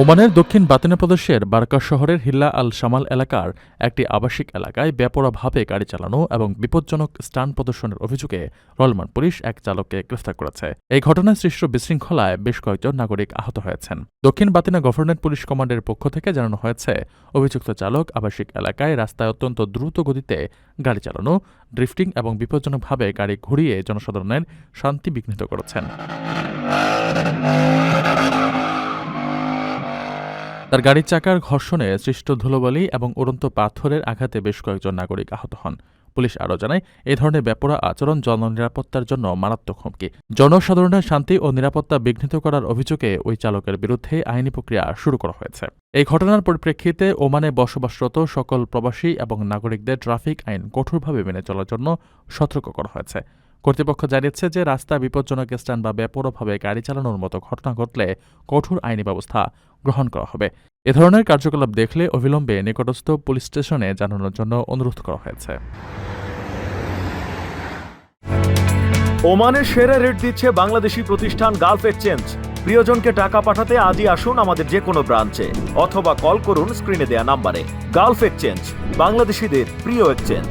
ওমানের দক্ষিণ বাতিনা প্রদেশের বারকা শহরের হিল্লা আল শামাল এলাকার একটি আবাসিক এলাকায় বেপরোয়াভাবে গাড়ি চালানো এবং বিপজ্জনক স্টান প্রদর্শনের অভিযোগে রলমান পুলিশ এক চালককে গ্রেফতার করেছে। এই ঘটনায় সৃষ্ট বিশৃঙ্খলায় বেশ কয়েকজন নাগরিক আহত হয়েছেন। দক্ষিণ বাতিনা গভর্নমেন্ট পুলিশ কমান্ডের পক্ষ থেকে জানানো হয়েছে, অভিযুক্ত চালক আবাসিক এলাকায় রাস্তায় অত্যন্ত দ্রুত গতিতে গাড়ি চালানো, ড্রিফটিং এবং বিপজ্জনকভাবে গাড়ি ঘুরিয়ে জনসাধারণের শান্তি বিঘ্নিত করেছেন। তার গাড়ির চাকার ঘর্ষণে সৃষ্ট ধুলোবালি এবং উড়ন্ত পাথরের আঘাতে বেশ কয়েকজন নাগরিক আহত হন। পুলিশ আরও জানায় এই ধরনের বেপরা আচরণ জননিরাপত্তার জন্য মারাত্মক হুমকি। জনসাধারণের শান্তি ও নিরাপত্তা বিঘ্নিত করার অভিযোগে ওই চালকের বিরুদ্ধে আইনি প্রক্রিয়া শুরু করা হয়েছে। এই ঘটনার পরিপ্রেক্ষিতে ওমানে বসবাসরত সকল প্রবাসী এবং নাগরিকদের ট্রাফিক আইন কঠোরভাবে মেনে চলার জন্য সতর্ক করা হয়েছে। কর্তৃপক্ষ জানিয়েছে যে রাস্তা বিপজ্জনক স্থান বা বেপরোভাবে গাড়ি চালানোর মতো ঘটনা ঘটলে কঠোর আইনি ব্যবস্থা গ্রহণ করা হবে। এ ধরনের কার্যকলাপ দেখলে অবিলম্বে নিকটস্থ পুলিশ স্টেশনে জানানোর জন্য অনুরোধ করা হয়েছে। ওমানের সেরা রেট দিচ্ছে বাংলাদেশি প্রতিষ্ঠান গালফ এক্সচেঞ্জ। প্রিয়জনকে টাকা পাঠাতে আজই আসুন আমাদের যে কোনো ব্রাঞ্চে, অথবা কল করুন স্ক্রিনে দেয়া নাম্বারে। গালফ এক্সচেঞ্জ, বাংলাদেশিদের প্রিয় এক্সচেঞ্জ।